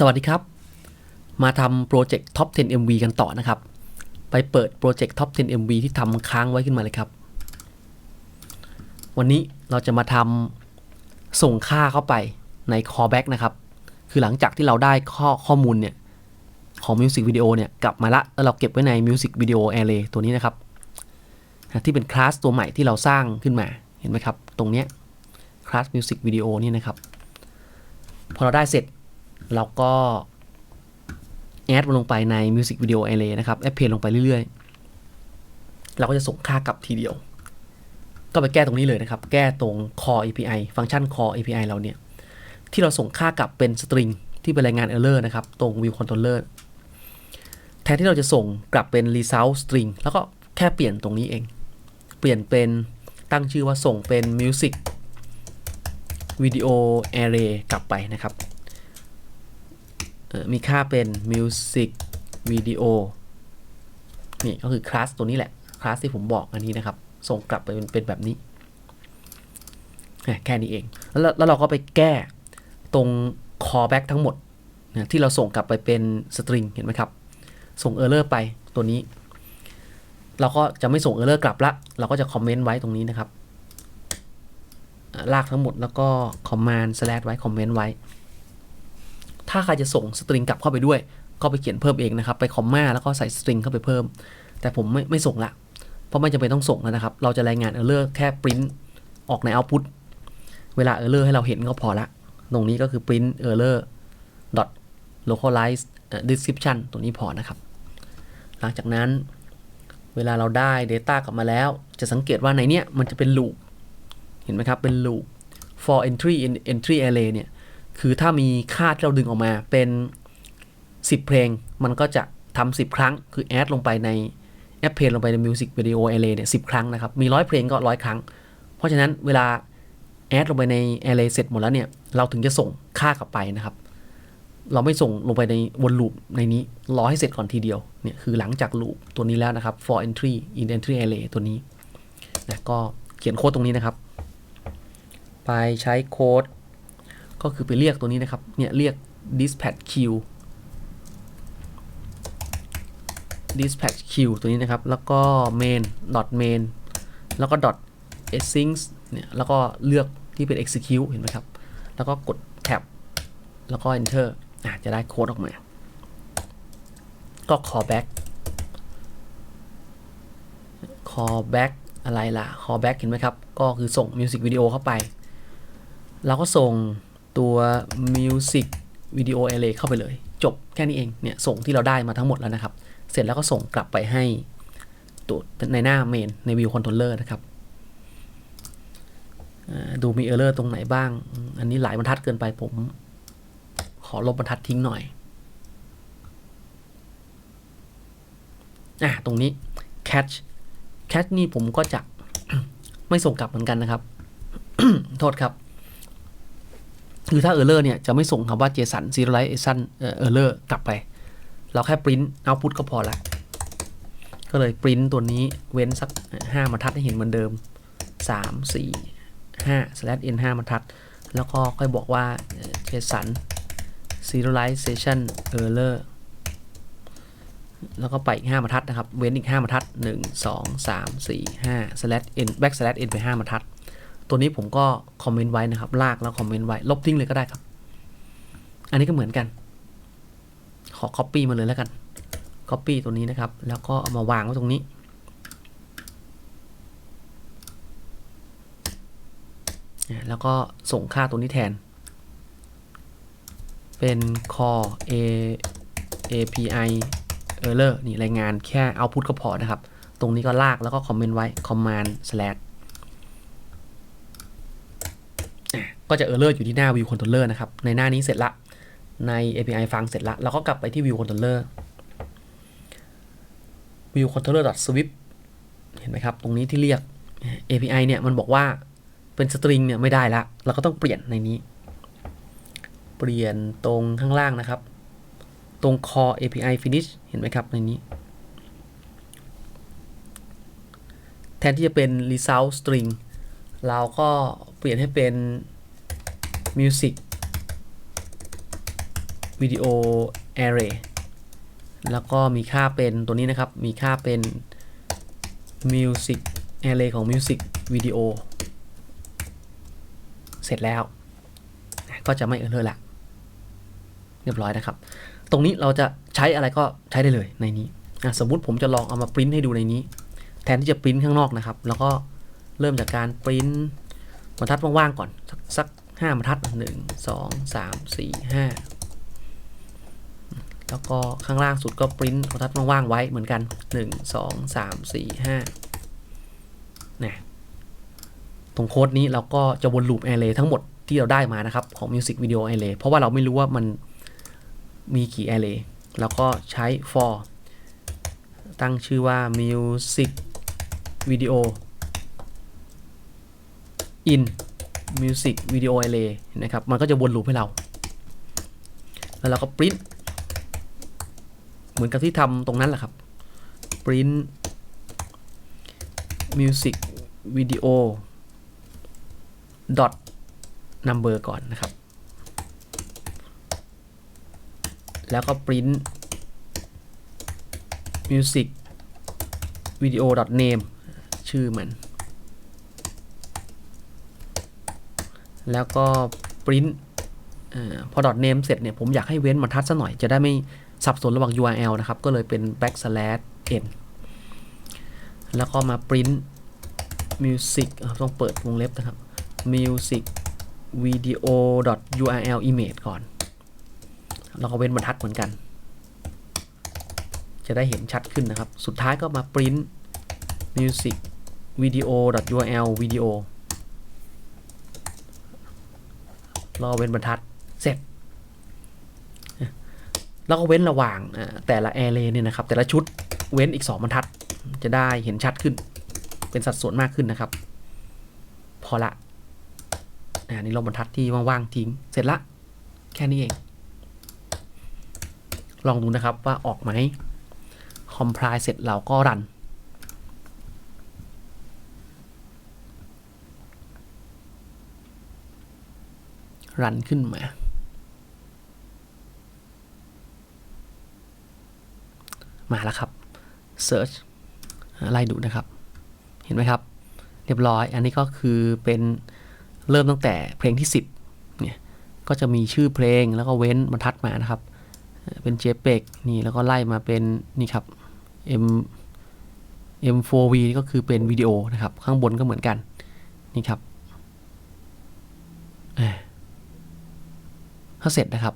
สวัสดีครับ มาทำโปรเจกต์ Top 10 MV กันต่อนะครับ ไปเปิดโปรเจกต์ Top 10 MV ที่ทำค้างไว้ขึ้นมาเลยครับ วันนี้เราจะมาทำส่งค่าเข้าไปใน callback นะครับ คือหลังจากที่เราได้ข้อข้อมูลเนี่ย ของ Music Video เนี่ย กลับมาละ แล้วเราเก็บไว้ใน Music Video Array ตัวนี้นะครับ ที่เป็นคลาสตัวใหม่ที่เราสร้างขึ้นมา เห็นไหมครับ ตรงเนี้ยคลาส Music Video นี่นะครับ พอเราได้เสร็จ เราก็แอดมันลงไปใน Music Video Array นะครับแอดเพลงลงไปเรื่อยๆ เราก็จะส่งค่ากลับทีเดียว ก็ไปแก้ตรงนี้เลยนะครับ แก้ตรง core API ฟังก์ชัน core API เราเนี่ย ที่เราส่งค่ากลับเป็น string ที่เป็นรายงาน error นะครับ ตรง view controller แทนที่เราจะส่งกลับเป็น result string แล้วก็แค่เปลี่ยนตรงนี้เอง เปลี่ยนเป็นตั้งชื่อว่าส่งเป็น music video array กลับไปนะครับ มีค่าเป็น music video นี่ก็คือคลาสตัวนี้แหละ คลาสที่ผมบอกอันนี้นะครับ ส่งกลับไปเป็นปนแบบนี้ แค่นี้เอง แล้วแล้วเราก็ไปแก้ตรง callback ทั้งหมดนะที่เราส่งกลับไปเป็น string เห็นไหมครับ ส่ง error ไปตัวนี้ เราก็จะไม่ส่ง error กลับละ เราก็จะคอมเมนต์ไว้ตรงนี้นะครับ ลากทั้งหมดแล้วก็ command slash ไว้คอมเมนต์ไว้ ถ้าใครจะส่งสตริงกลับเข้าไปด้วย ก็ไปเขียนเพิ่มเองนะครับ ไปคอมมาแล้วก็ใส่สตริงเข้าไปเพิ่ม แต่ผมไม่ไม่ส่งละ เพราะไม่จำเป็นต้องส่งแล้วนะครับ เราจะรายงาน error แค่ print ออกใน output เวลา error ให้เราเห็นก็พอละ ตรงนี้ก็คือ print error dot localize description ตัวนี้พอนะครับ หลังจากนั้นเวลาเราได้ data กลับมาแล้ว จะสังเกตว่าในเนี้ยมันจะเป็น loop เห็นไหมครับ เป็น loop for entry in entry array เนี่ย คือถ้ามีค่าที่เราดึงออกมาเป็น 10 เพลง มันก็จะทำ10 ครั้ง คือแอดลงไปในแอปเพลงลงไปใน Music Video Array เนี่ยสิครั้งนะครับ มีร้อยเพลงก็ร้อยครั้ง เพราะฉะนั้นเวลาแอดลงไปใน Array เสร็จหมดแล้วเนี่ย เราถึงจะส่งค่ากลับไปนะครับ เราไม่ส่งลงไปในวนลูปในนี้รอให้เสร็จก่อนทีเดียว เนี่ยคือหลังจากลูปตัวนี้แล้วนะครับ for entry in entry array ตัวนี้นะก็เขียนโค้ดตรงนี้นะครับ ไปใช้โค้ด ก็คือไปเรียกตัวนี้นะครับ เนี่ยเรียก dispatch queue dispatch queue ตัวนี้นะครับ แล้วก็ main dot main แล้วก็ dot async เนี่ย แล้วก็เลือกที่เป็น execute เห็นไหมครับ แล้วก็กด tab แล้วก็ enter อะจะได้โค้ดออกมา ก็ callback callback อะไรล่ะ callback เห็นไหมครับ ก็คือส่ง music video เข้าไปเราก็ส่ง ตัว music video array เข้าไปเลย จบแค่นี้เองเนี่ยส่งที่เราได้มาทั้งหมดแล้วนะครับ เสร็จแล้วก็ส่งกลับไปให้ตัวในหน้า main ใน view controller นะครับดูมี error ตรงไหนบ้าง อันนี้หลายบรรทัดเกินไปผม ขอลบบรรทัดทิ้งหน่อยอะตรงนี้ catch catch นี่ผมก็จะไม่ส่งกลับเหมือนกันนะครับ โทษครับ คือถ้า error เลอร์เนี่ยจะไม่ส่งคำว่า JSON serialization error กลับไป เราแค่ print output ก็พอละก็เลย print ตัวนี้เว้นสัก 5บรรทัดให้เห็นเหมือนเดิม 3 4 5 slash n 5บรรทัด แล้วก็ค่อยบอกว่า JSON serialization error แล้วก็ไปอีก5บรรทัดนะครับ เว้นอีก 5บรรทัด 1 2 3 4 5 slash n back slash n ไป 5บรรทัด ตัวนี้ผมก็คอมเมนต์ไว้นะครับ ลากแล้วคอมเมนต์ไว้ ลบทิ้งเลยก็ได้ครับ อันนี้ก็เหมือนกัน ขอ copy มาเลยแล้วกัน copy ตัวนี้นะครับ แล้วก็เอามาวางไว้ตรงนี้ แล้วก็ส่งค่าตัวนี้แทน เป็น core a api error นี่รายงานแค่ output ก็พอนะครับ ตรงนี้ก็ลากแล้วก็คอมเมนต์ไว้ command slash ก็จะ error อยู่ที่หน้า view controller นะครับ ในหน้านี้เสร็จละ ใน API ฟังเสร็จละ เราก็กลับไปที่ view controller view controller swift เห็นไหมครับ ตรงนี้ที่เรียก API เนี่ยมันบอกว่าเป็นสตริงเนี่ยไม่ได้ละ เราก็ต้องเปลี่ยนในนี้ เปลี่ยนตรงข้างล่างนะครับ ตรง core API finish เห็นไหมครับในนี้ แทนที่จะเป็น result string เราก็เปลี่ยนให้เป็น music video array แล้วก็มีค่าเป็นตัวนี้นะครับ มีค่าเป็น music array ของ music video เสร็จแล้ว ก็จะไม่เออร์ละเรียบร้อยนะครับ ตรงนี้เราจะใช้อะไรก็ใช้ได้เลยในนี้ สมมุติผมจะลองเอามาปริ้นให้ดูในนี้ แทนที่จะปริ้นข้างนอกนะครับ แล้วก็เริ่มจากการปริ้นบรรทัดว่างๆก่อน สัก ห้าบรรทัดหนึ่งสองสามสี่ห้าแล้วก็ข้างล่างสุดก็ปริ้นบรรทัดว่างๆไว้เหมือนกันหนึ่งสองสามสี่ห้านะตรงโค้ดนี้เราก็จะวนลูป array ทั้งหมดที่เราได้มานะครับ ของ music video array เพราะว่าเราไม่รู้ว่ามันมีกี่ array เราก็ใช้ for ตั้งชื่อว่า music video in Music Video Array นะครับ มันก็จะวนลูปให้เรา แล้วเราก็ปริ้นเหมือนกับที่ทำตรงนั้นแหละครับปริ้น Music Video dot number ก่อนนะครับ แล้วก็ปริ้น music video dot name ชื่อมัน แล้วก็ print พอ dot name เสร็จเนี่ยผมอยากให้เว้นบรรทัดสักหน่อยจะได้ไม่สับสนระหว่าง URL นะครับ ก็เลยเป็น backslash n แล้วก็มา print music ต้องเปิดวงเล็บนะครับ music video dot url image ก่อน แล้วก็เว้นบรรทัดเหมือนกัน จะได้เห็นชัดขึ้นนะครับ สุดท้ายก็มา print music video dot url video แล้วก็เว้นบรรทัดเสร็จ แล้วก็เว้นระหว่างแต่ละ array เนี่ยนะครับ แต่ละชุดเว้นอีก 2 บรรทัด จะได้เห็นชัดขึ้น เป็นสัดส่วนมากขึ้นนะครับ พอละอันนี้ลงบรรทัดที่ว่างๆทิ้ง เสร็จละ แค่นี้เอง ลองดูนะครับว่าออกไหม compile เสร็จเราก็รัน รันขึ้นมา มาแล้วครับ search ไล่ดูนะครับ เห็นไหมครับ เรียบร้อย อันนี้ก็คือเป็นเริ่มตั้งแต่เพลงที่ 10 เนี่ย ก็จะมีชื่อเพลงแล้วก็เว้นบรรทัดมานะครับ เป็น JPEG นี่แล้วก็ไล่มาเป็นนี่ครับ M M4V ก็คือเป็นวิดีโอนะครับ ข้างบนก็เหมือนกัน นี่ครับ อ่าถ้าเสร็จนะครับ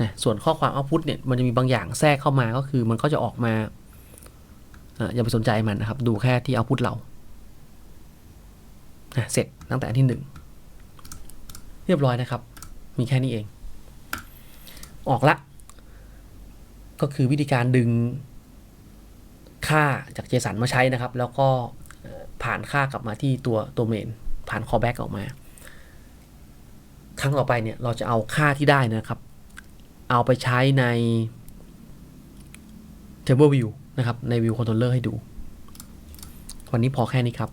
นะส่วนข้อความ output เนี่ยมันจะมีบางอย่างแทรกเข้ามาก็คือมันก็จะออกมาอย่าไปสนใจมันนะครับ ดูแค่ที่ output เรานะเสร็จตั้งแต่อันที่หนึ่งเรียบร้อยนะครับ มีแค่นี้เอง ออกละ ก็คือวิธีการดึงค่าจาก JSON มาใช้นะครับ แล้วก็ผ่านค่ากลับมาที่ตัวตัวเมน ผ่าน callback ออกมา ครั้งต่อไปเนี่ยเราจะเอาค่าที่ได้นะครับ เอาไปใช้ใน table view นะครับ ใน view controller ให้ดู วันนี้พอแค่นี้ครับ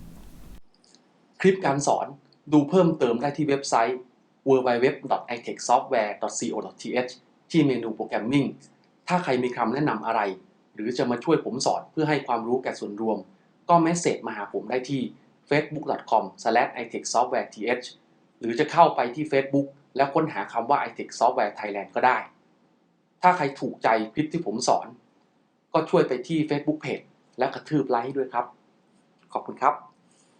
คลิปการสอนดูเพิ่มเติมได้ที่เว็บไซต์ www.itechsoftware.co.th ที่เมนูโปรแกรมมิ่งถ้าใครมีคำแนะนำอะไร หรือจะมาช่วยผมสอนเพื่อให้ความรู้แก่ส่วนรวม ก็เมสเซจมาหาผมได้ที่ facebook.com/itechsoftwareth หรือจะเข้าไปที่ Facebook แล้วค้นหาคำว่า itech software thailand ก็ได้ ถ้าใครถูกใจคลิปที่ผมสอน ก็ช่วยไปที่ Facebook Page และกระทืบไลค์ด้วยครับ ขอบคุณครับ